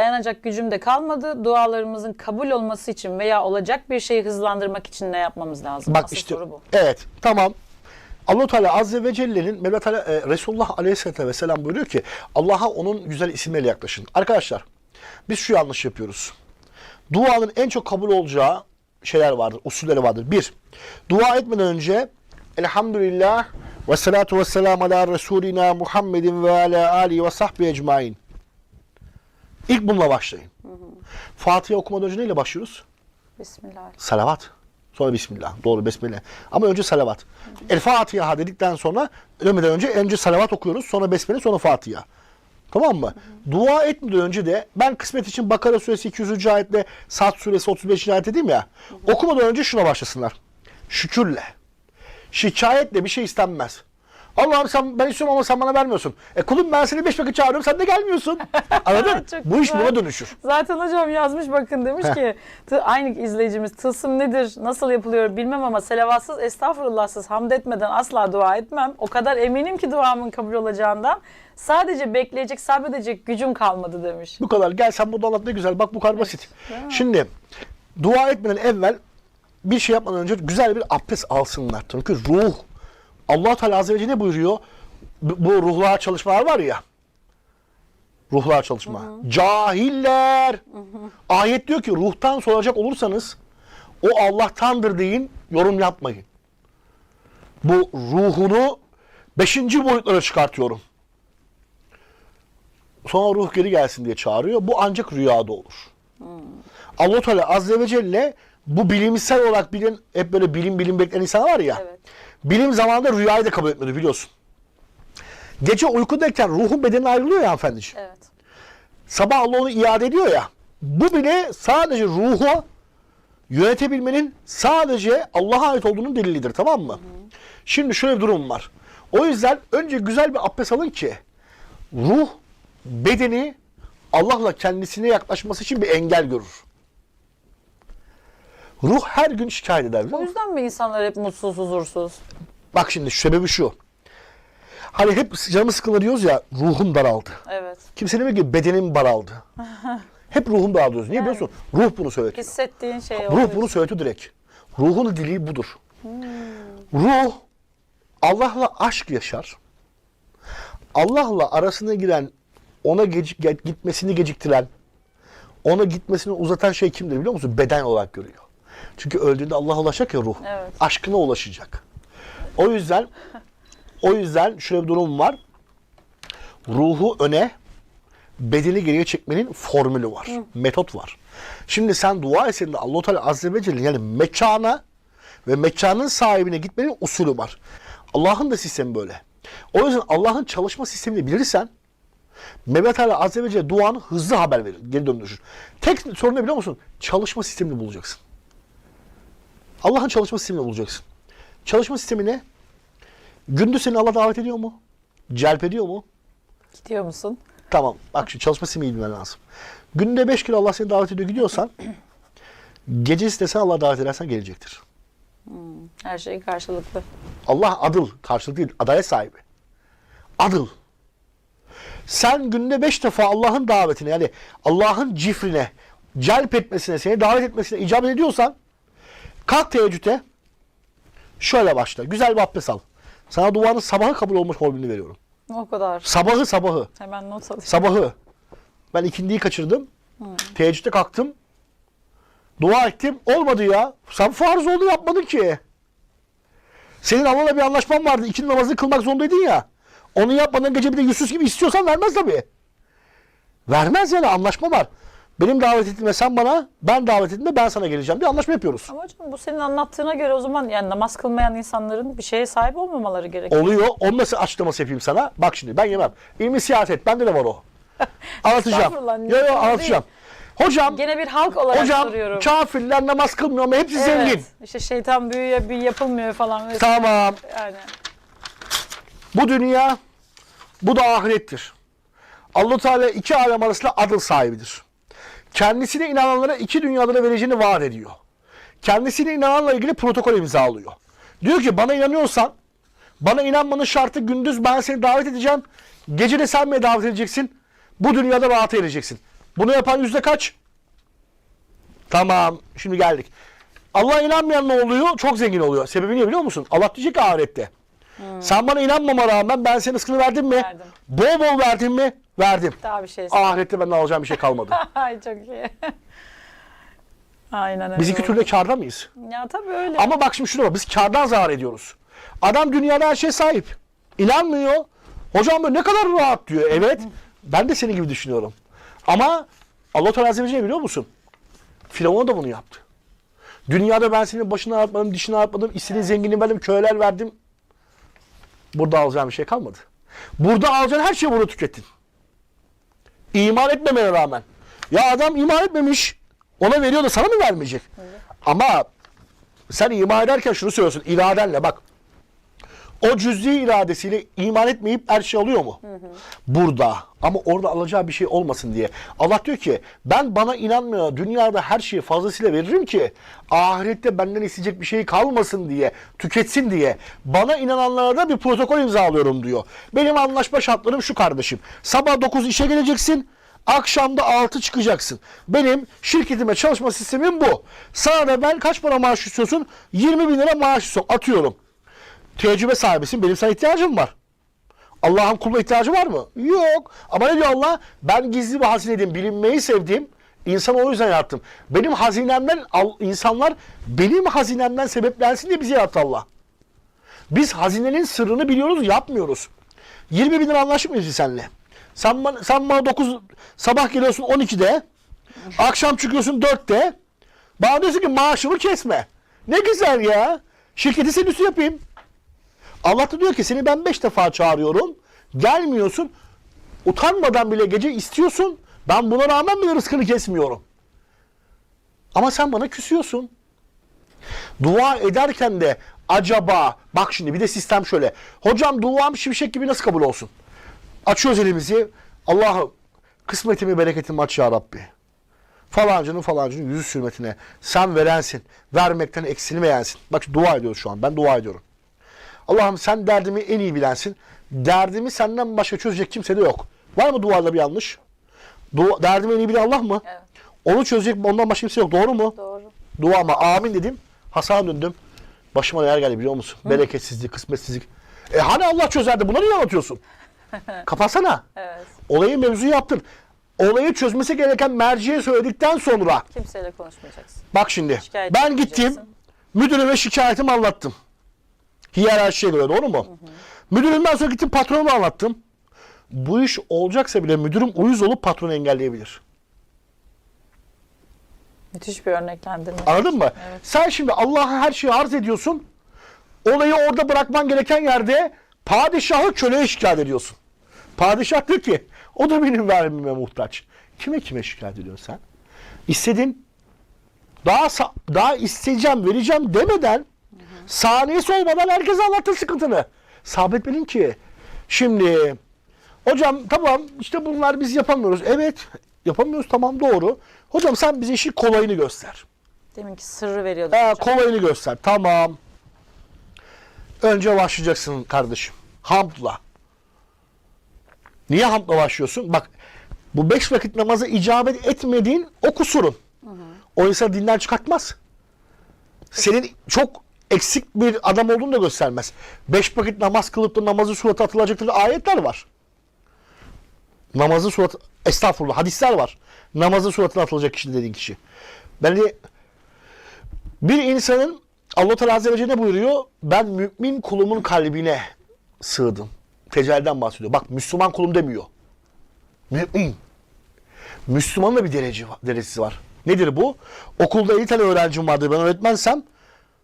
Dayanacak gücüm de kalmadı. Dualarımızın kabul olması için veya olacak bir şeyi hızlandırmak için ne yapmamız lazım? Bak Asıl işte soru bu. evet tamam. Allah Teala Azze ve Celle'nin Mevla Teala e, Resulullah Aleyhisselatü Vesselam buyuruyor ki Allah'a onun güzel isimleriyle yaklaşın. Arkadaşlar biz şu yanlış yapıyoruz. Duanın en çok kabul olacağı şeyler vardır, usulleri vardır. Bir, dua etmeden önce Elhamdülillah ve salatu ve selamu ala Resulina Muhammedin ve ala alihi ve sahbihi ecmain. İlk bununla başlayın. Fatiha okumadan önce neyle başlıyoruz? Bismillah. Salavat. Sonra Bismillah. Doğru Besmele. Ama önce salavat. El Fatiha dedikten sonra ölmeden önce önce salavat okuyoruz. Sonra Besmele sonra Fatiha. Tamam mı? Dua etmeden önce de ben kısmet için Bakara suresi 200. ayetle Sad suresi 35. ayet dedim ya. Okumadan önce şuna başlasınlar. Şükürle. Şikayetle bir şey istenmez. Allah'ım sen ben istiyorum ama sen bana vermiyorsun. E kulum ben seni beş vakit çağırıyorum sen de gelmiyorsun. Anladın? Çok Bu iş güzel. buna dönüşür. Zaten hocam yazmış bakın demiş ki tı- aynı izleyicimiz tılsım nedir nasıl yapılıyor bilmem ama selavatsız estağfurullahsız hamd etmeden asla dua etmem. O kadar eminim ki duamın kabul olacağından sadece bekleyecek sabredecek gücüm kalmadı demiş. Bu kadar. Gel sen burada anlat ne güzel. Bak bu kadar basit. Şimdi dua etmeden evvel bir şey yapmadan önce güzel bir abdest alsınlar. Çünkü ruh Allah Teala Azze ve Celle buyuruyor? Bu ruhlar çalışmalar var ya. Ruhlar çalışma. Cahiller. Ayet diyor ki ruhtan soracak olursanız o Allah'tandır deyin, yorum yapmayın. Bu ruhunu beşinci boyutlara çıkartıyorum. Sonra ruh geri gelsin diye çağırıyor. Bu ancak rüyada olur. Allah Teala Azze ve Celle bu bilimsel olarak bilin hep böyle bilim bilim bekleyen insanlar var ya. Evet. Bilim zamanında rüyayı da kabul etmedi biliyorsun. Gece uykudayken ruhun bedenine ayrılıyor ya hanımefendiciğim. Evet. Sabah Allah onu iade ediyor ya. Bu bile sadece ruhu yönetebilmenin sadece Allah'a ait olduğunun delilidir tamam mı? Şimdi şöyle bir durum var. O yüzden önce güzel bir abdest alın ki ruh bedeni Allah'la kendisine yaklaşması için bir engel görür. Ruh her gün şikayet eder biliyor O musun? yüzden mi insanlar hep mutsuz, huzursuz? Bak şimdi sebebi şu. Hani hep canımı sıkılır diyoruz ya ruhum daraldı. Evet. Kimse demiyor ki bedenim daraldı. hep ruhum daraldı diyoruz. Niye biliyorsun? Ruh bunu söyletiyor. Hissettiğin şey Ruh oluyor. bunu söyletiyor direkt. Ruhun dili budur. Ruh Allah'la aşk yaşar. Allah'la arasına giren, ona gecik, ge- gitmesini geciktiren, ona gitmesini uzatan şey kimdir biliyor musun? Beden olarak görüyor. Çünkü öldüğünde Allah'a ulaşacak ya ruh. Evet. Aşkına ulaşacak. O yüzden o yüzden şöyle bir durum var. Ruhu öne, bedeni geriye çekmenin formülü var. Metot var. Şimdi sen dua etsen de Allah-u Teala Azze ve Celle yani mekana ve mekanın sahibine gitmenin usulü var. Allah'ın da sistemi böyle. O yüzden Allah'ın çalışma sistemini bilirsen Mevla Teala Azze ve Celle duanı hızlı haber verir, geri döndürür. Tek sorun ne biliyor musun? Çalışma sistemini bulacaksın. Allah'ın çalışma sistemini bulacaksın. Çalışma sistemi ne? Gündüz seni Allah davet ediyor mu? Celp ediyor mu? Gidiyor musun? Tamam. Bak şu çalışma sistemi bilmen lazım. Günde 5 kilo Allah seni davet ediyor gidiyorsan gecesi de sen Allah davet edersen gelecektir. Her şey karşılıklı. Allah adıl. Karşılık değil. Adalet sahibi. Adıl. Sen günde beş defa Allah'ın davetine yani Allah'ın cifrine celp etmesine, seni davet etmesine icabet ediyorsan kalk teheccüde şöyle başla. Güzel bir abdest al. Sana duanın sabahı kabul olmuş formülünü veriyorum. O kadar. Sabahı sabahı. Hemen not alayım. Sabahı. Ben ikindiyi kaçırdım. Teheccüde kalktım. Dua ettim. Olmadı ya. Sen farz oldu yapmadın ki. Senin Allah'la bir anlaşman vardı. İkindi namazını kılmak zorundaydın ya. Onu yapmadan gece bir de yüzsüz gibi istiyorsan vermez tabii. Vermez yani anlaşma var. Benim davet ettiğimde sen bana, ben davet ettiğimde ben sana geleceğim diye anlaşma yapıyoruz. Ama hocam bu senin anlattığına göre o zaman yani namaz kılmayan insanların bir şeye sahip olmamaları gerekiyor. Oluyor. Onu nasıl açıklaması yapayım sana? Bak şimdi ben yemem. İlmi siyaset. Bende de var o. Anlatacağım. Yo yo anlatacağım. Hocam Gene bir halk olarak Hocam soruyorum. kafirler namaz kılmıyor ama hepsi zengin. Evet. İşte şeytan büyüye bir yapılmıyor falan. vesaire. Tamam. Yani Bu dünya, bu da ahirettir. allah Teala iki alem arasında adıl sahibidir. Kendisine inananlara iki dünyada da vereceğini vaat ediyor. Kendisine inananla ilgili protokol imzalıyor. Diyor ki bana inanıyorsan, bana inanmanın şartı gündüz ben seni davet edeceğim, gece de sen beni davet edeceksin, bu dünyada rahat edeceksin. Bunu yapan yüzde kaç? Tamam. Şimdi geldik. Allah'a inanmayan ne oluyor? Çok zengin oluyor. Sebebi ne biliyor musun? Allah diyecek ki ahirette. Sen bana inanmama rağmen ben senin rızkını verdim mi? Verdim. Bol bol verdim mi? Verdim. Daha bir şey Ahirette benden alacağım bir şey kalmadı. Ay çok iyi. Aynen öyle. Biz iki oldu. türlü karda mıyız? Ya tabii öyle. Ama bak şimdi şuna bak. Biz kardan zarar ediyoruz. Adam dünyada her şeye sahip. İnanmıyor. Hocam böyle ne kadar rahat diyor. Evet. Ben de senin gibi düşünüyorum. Ama Allah Teala Celle biliyor musun? Firavun da bunu yaptı. Dünyada ben senin başını ağrıtmadım, dişini ağrıtmadım, istediğin zenginliği verdim, köyler verdim. Burada alacağım bir şey kalmadı. Burada alacağın her şeyi burada tükettin. İman etmemene rağmen. Ya adam iman etmemiş. Ona veriyor da sana mı vermeyecek? Ama sen iman ederken şunu söylüyorsun iradenle bak. O cüz'i iradesiyle iman etmeyip her şey alıyor mu? Burada. Ama orada alacağı bir şey olmasın diye. Allah diyor ki ben bana inanmıyor. Dünyada her şeyi fazlasıyla veririm ki ahirette benden isteyecek bir şey kalmasın diye. Tüketsin diye. Bana inananlara da bir protokol imzalıyorum diyor. Benim anlaşma şartlarım şu kardeşim. Sabah 9 işe geleceksin. Akşamda 6 çıkacaksın. Benim şirketime çalışma sistemim bu. Sana da ben kaç para maaş istiyorsun? 20 bin lira maaş istiyorum. Atıyorum. Tecrübe sahibisin. Benim sana ihtiyacım var. Allah'ın kuluna ihtiyacı var mı? Yok. Ama ne diyor Allah? Ben gizli bir hazineydim. Bilinmeyi sevdiğim insan o yüzden yarattım. Benim hazinemden insanlar benim hazinemden sebeplensin diye bizi yarattı Allah. Biz hazinenin sırrını biliyoruz, yapmıyoruz. 20 bin lira anlaştık mıyız biz seninle? Sen bana, sen bana 9 sabah geliyorsun 12'de. Akşam çıkıyorsun 4'te. Bana diyorsun ki maaşımı kesme. Ne güzel ya. Şirketi senin üstü yapayım. Allah da diyor ki seni ben 5 defa çağırıyorum. Gelmiyorsun. Utanmadan bile gece istiyorsun. Ben buna rağmen bile rızkını kesmiyorum. Ama sen bana küsüyorsun. Dua ederken de acaba bak şimdi bir de sistem şöyle. Hocam duam şimşek gibi nasıl kabul olsun? Açıyoruz elimizi. Allah'ım kısmetimi bereketimi aç ya Rabbi. Falancının falancının yüzü sürmetine sen verensin. Vermekten eksilmeyensin. Bak dua ediyoruz şu an. Ben dua ediyorum. Allah'ım sen derdimi en iyi bilensin. Derdimi senden başka çözecek kimse de yok. Var mı duada bir yanlış? Dua, derdimi en iyi bilen Allah mı? Evet. Onu çözecek ondan başka kimse yok. Doğru mu? Doğru. Duama amin dedim. Hasan döndüm. Başıma neler geldi biliyor musun? Bereketsizlik, kısmetsizlik. E hani Allah çözerdi? Bunları niye anlatıyorsun? Kapatsana. Evet. Olayı mevzu yaptın. Olayı çözmesi gereken merciye söyledikten sonra Kimseyle konuşmayacaksın. bak şimdi Şikayet ben gittim müdürüme şikayetimi anlattım. Hiyerarşiye göre doğru mu? Müdürümden sonra gittim patronuma anlattım. Bu iş olacaksa bile müdürüm uyuz olup patronu engelleyebilir. Müthiş bir örneklendirme. Anladın mı? Sen şimdi Allah'a her şeyi arz ediyorsun. Olayı orada bırakman gereken yerde padişahı köleye şikayet ediyorsun. Padişah diyor ki o da benim vermeme muhtaç. Kime kime şikayet ediyorsun sen? İstedin daha daha isteyeceğim vereceğim demeden saniyesi olmadan herkese anlattın sıkıntını. Sabretmedin ki. Şimdi hocam tamam işte bunlar biz yapamıyoruz. Evet yapamıyoruz tamam doğru. Hocam sen bize işin kolayını göster. Deminki sırrı veriyordun Ha, hocam. kolayını göster. Tamam. Önce başlayacaksın kardeşim. Hamdla. Niye hamdla başlıyorsun? Bak bu beş vakit namaza icabet etmediğin o kusurun. O insan dinden çıkartmaz. Senin çok eksik bir adam olduğunu da göstermez. Beş vakit namaz kılıp da namazı suratı atılacaktır ayetler var. Namazı surat estağfurullah hadisler var. Namazı suratına atılacak kişi dediğin kişi. Ben de bir insanın Allah Teala Azze ve Celle ne buyuruyor? Ben mümin kulumun kalbine sığdım. Tecelliden bahsediyor. Bak Müslüman kulum demiyor. Mümin. Müslümanın da bir derece, derecesi var. Nedir bu? Okulda 50 tane öğrencim vardı. Ben öğretmensem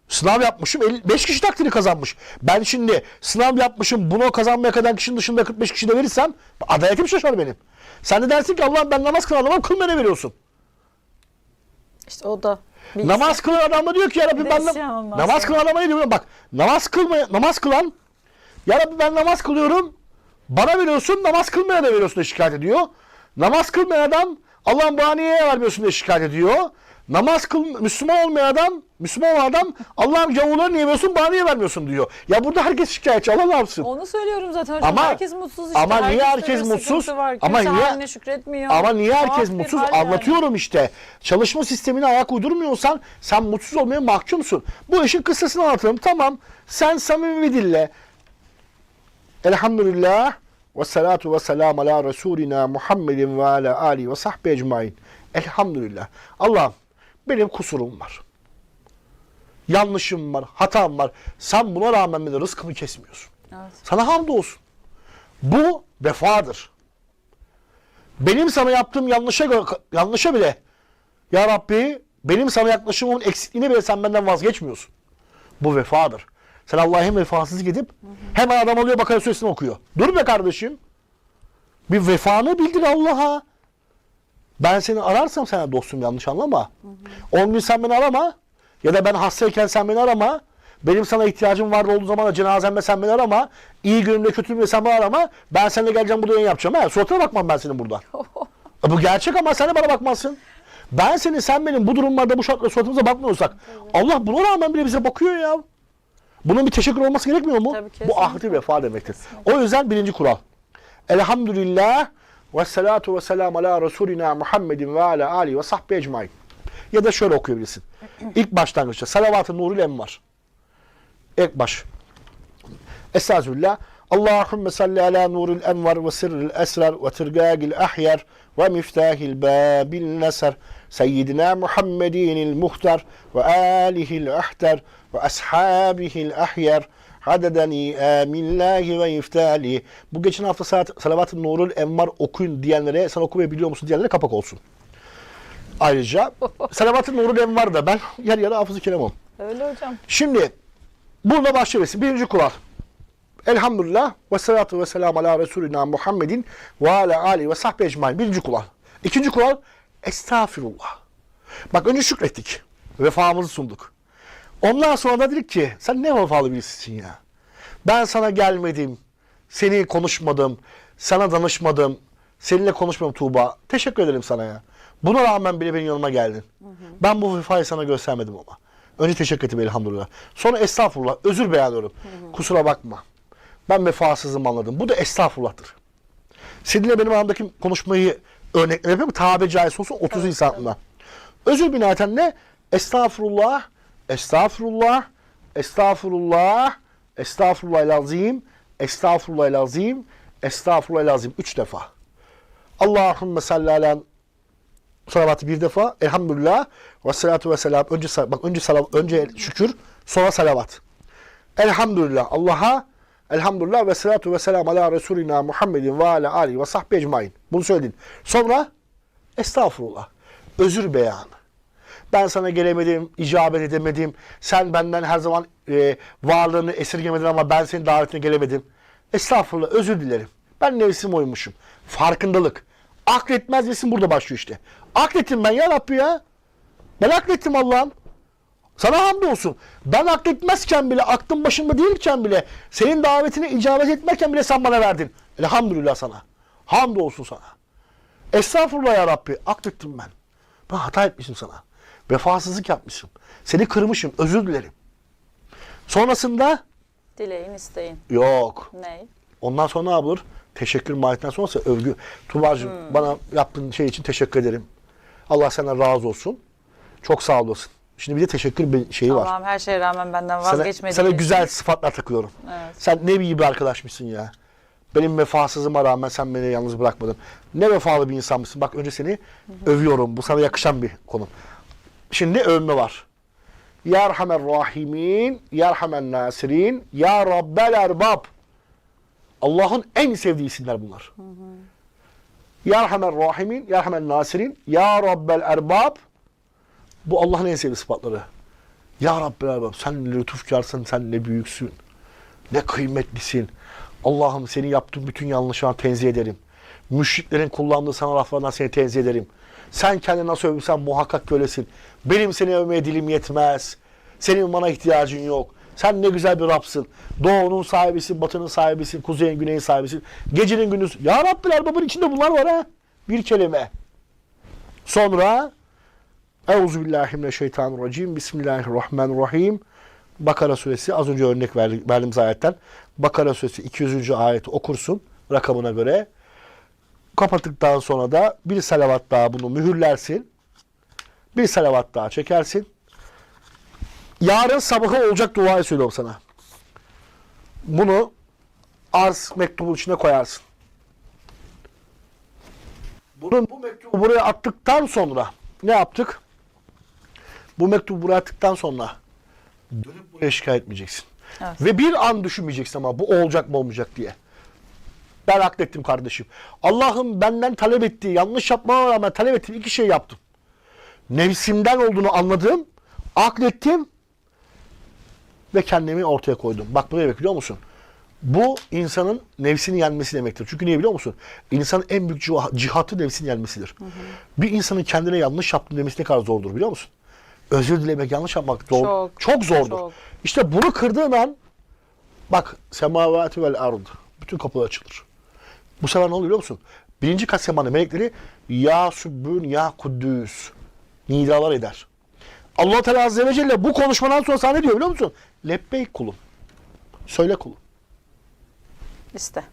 sınav yapmışım. 5 kişi takdiri kazanmış. Ben şimdi sınav yapmışım. Bunu kazanmaya kadar kişinin dışında 45 kişi de verirsem adaletim şaşar benim. Sen de dersin ki Allah ben namaz kılan adamım kıl bana veriyorsun. İşte o da. bir Namaz kılan adam da diyor ki ya Rabbi ben ondan namaz kılan adama ne diyor? Bak namaz kılmaya namaz kılan ya Rabbi ben namaz kılıyorum. Bana veriyorsun namaz kılmaya da veriyorsun diye şikayet ediyor. Namaz kılmayan adam Allah'ım bana niye vermiyorsun diye şikayet ediyor. Namaz kıl, Müslüman olmayan adam, Müslüman olan adam Allah'ım gavurları niye veriyorsun bana niye vermiyorsun diyor. Ya burada herkes şikayetçi Allah ne yapsın? Onu söylüyorum zaten hocam. Ama- herkes mutsuz işte. ama niye Herkeste herkes mutsuz? Var. Ama Kimse niye- şükretmiyor. Ama niye herkes Tuhaf mutsuz? hal yani. Anlatıyorum işte. Çalışma sistemine ayak uydurmuyorsan sen mutsuz olmaya mahkumsun. Bu işin kıssasını anlatalım. Tamam. Sen samimi bir dille Elhamdülillah ve salatu ve selam ala Resulina Muhammedin ve ala Ali ve sahbihi ecmain. Elhamdülillah. Allah'ım benim kusurum var. Yanlışım var, hatam var. Sen buna rağmen beni rızkımı kesmiyorsun. Evet. Sana hamdolsun. Bu vefadır. Benim sana yaptığım yanlışa göre, yanlışa bile ya Rabbi benim sana yaklaşımımın eksikliğine bile sen benden vazgeçmiyorsun. Bu vefadır. Sen Allah'a hem vefasızlık edip hemen adam alıyor Bakara Suresini okuyor. Dur be kardeşim. Bir vefanı bildir Allah'a. Ben seni ararsam sana dostum yanlış anlama. 10 gün sen beni arama. Ya da ben hastayken sen beni arama. Benim sana ihtiyacım var olduğu zaman da cenazemde sen beni arama. İyi günümde kötü günümde sen beni arama. Ben seninle geleceğim burada yayın yapacağım. Ha, suratına bakmam ben senin burada. E bu gerçek ama sen de bana bakmazsın. Ben seni sen benim bu durumlarda bu şartlarda suratımıza bakmıyorsak Allah buna rağmen bile bize bakıyor ya. Bunun bir teşekkür olması gerekmiyor mu? Tabii, kesinlikle. bu ahdi vefa demektir. O yüzden birinci kural. Elhamdülillah ve salatu ve selam ala Resulina Muhammedin ve ala Ali ve sahbihi ecmain. Ya da şöyle okuyabilirsin. İlk başlangıçta salavat-ı nurul envar. İlk baş. Estağfirullah. Allahümme salli ala nuril envar ve sirril esrar ve tirgagil ahyar ve miftahil babil nasar. Seyyidina Muhammedinil muhtar ve alihil ahtar ve ashabihil ahyar. Hadedeni amillahi ve iftali. Bu geçen hafta saat salavat-ı nurul envar okuyun diyenlere, sen okumayı biliyor musun diyenlere kapak olsun. Ayrıca salavat-ı nurul envar da ben yer yarı hafızı kelamım. Öyle hocam. Şimdi burada başlayabilirsin. Birinci kural. Elhamdülillah ve salatu ve selam ala Resulina Muhammedin ve ala Ali ve sahbihi ecmain. Birinci kural. İkinci kural estağfirullah. Bak önce şükrettik. Vefamızı sunduk. Ondan sonra da dedik ki sen ne vefalı birisisin ya. Ben sana gelmedim. Seni konuşmadım. Sana danışmadım. Seninle konuşmadım Tuğba. Teşekkür ederim sana ya. Buna rağmen bile benim yanıma geldin. Ben bu vefayı sana göstermedim ama. Önce teşekkür ettim elhamdülillah. Sonra estağfurullah. Özür beyanlıyorum. Kusura bakma. Ben vefasızım anladım. Bu da estağfurullah'tır. Seninle benim aramdaki konuşmayı örnekler yapayım. Tabi caizse olsun 30 Evet, insanla. Özür binaten ne? Estağfurullah, estağfurullah, estağfurullah, estağfurullah azim, estağfurullah azim, estağfurullah azim. Üç defa. Allahümme salli ala salavatı bir defa. Elhamdülillah ve salatu ve selam. Önce, bak önce, salav, önce şükür, sonra salavat. Elhamdülillah Allah'a elhamdülillah ve salatu ve selam ala Resulina Muhammedin ve ala Ali ve sahbihi ecmain. Bunu söyledin. Sonra estağfurullah. Özür beyanı. Ben sana gelemedim, icabet edemedim. Sen benden her zaman e, varlığını esirgemedin ama ben senin davetine gelemedim. Estağfurullah, özür dilerim. Ben nefsim oymuşum. Farkındalık. Akletmez nesin burada başlıyor işte. Aklettim ben ya Rabbi ya. Ben aklettim Allah'ım. Sana hamdolsun. Ben akletmezken bile, aklım başımda değilken bile, senin davetine icabet etmezken bile sen bana verdin. Elhamdülillah sana. Hamdolsun sana. Estağfurullah ya Rabbi. Aklettim ben. Ben hata etmişim sana. Vefasızlık yapmışım. Seni kırmışım. Özür dilerim. Sonrasında Dileyin, isteyin. yok. Ney? Ondan sonra ne yapılır? Teşekkür mahiyetten sonrası övgü. Tuba'cığım bana yaptığın şey için teşekkür ederim. Allah senden razı olsun. Çok sağ olasın. Şimdi bir de teşekkür bir şeyi var. Allah'ım her şeye rağmen benden Sana, vazgeçmediğiniz sana için. güzel sıfatlar takıyorum. Evet. Sen ne iyi bir arkadaşmışsın ya. Benim vefasızlığıma rağmen sen beni yalnız bırakmadın. Ne vefalı bir insanmışsın. Bak önce seni övüyorum. Bu sana yakışan bir konu. Şimdi övme var. Ya Erhamer Rahimin, Ya Erhamen Nasirin, Ya Rabbel Erbab. Allah'ın en sevdiği isimler bunlar. Ya Erhamer Rahimin, Ya Erhamen Nasirin, Ya Rabbel Erbab. Bu Allah'ın en sevdiği sıfatları. Ya Rabbel Erbab sen ne lütufkarsın, sen ne büyüksün. Ne kıymetlisin. Allah'ım seni yaptığın bütün yanlışlarına tenzih ederim. Müşriklerin kullandığı sana laflardan seni tenzih ederim. Sen kendini nasıl övürsen muhakkak böylesin. Benim seni övmeye dilim yetmez. Senin bana ihtiyacın yok. Sen ne güzel bir Rabsın. Doğunun sahibisin, batının sahibisin, kuzeyin, güneyin sahibisin. Gecenin gündüz. Ya Rabbil Erbab'ın içinde bunlar var ha. Bir kelime. Sonra Euzubillahimineşşeytanirracim. Bismillahirrahmanirrahim. Bakara suresi az önce örnek verdi- verdiğimiz ayetten. Bakara suresi 200. ayeti okursun rakamına göre. Kapattıktan sonra da bir salavat daha bunu mühürlersin. Bir salavat daha çekersin. Yarın sabahı olacak duayı söylüyorum sana. Bunu arz mektubu içine koyarsın. Bunun bu mektubu buraya attıktan sonra ne yaptık? Bu mektubu buraya attıktan sonra dönüp buraya şikayet etmeyeceksin. Evet. Ve bir an düşünmeyeceksin ama bu olacak mı olmayacak diye. Ben aklettim kardeşim. Allah'ım benden talep ettiği, yanlış yapmama rağmen talep ettiğim iki şey yaptım. Nefsimden olduğunu anladım, aklettim ve kendimi ortaya koydum. Bak bu ne demek biliyor musun? Bu insanın nefsini yenmesi demektir. Çünkü niye biliyor musun? İnsanın en büyük ciha- cihatı nefsini yenmesidir. Bir insanın kendine yanlış yaptım demesi ne kadar zordur biliyor musun? Özür dilemek, yanlış yapmak zor. Çok, Çok, zordur. çok. İşte bunu kırdığın an bak semavati vel ard bütün kapılar açılır. Bu sefer ne oluyor biliyor musun? Birinci kat semanın melekleri ya sübbün ya kuddüs nidalar eder. Allah Teala Azze ve Celle bu konuşmadan sonra sana ne diyor biliyor musun? Lebbeyk kulum. Söyle kulum. İşte.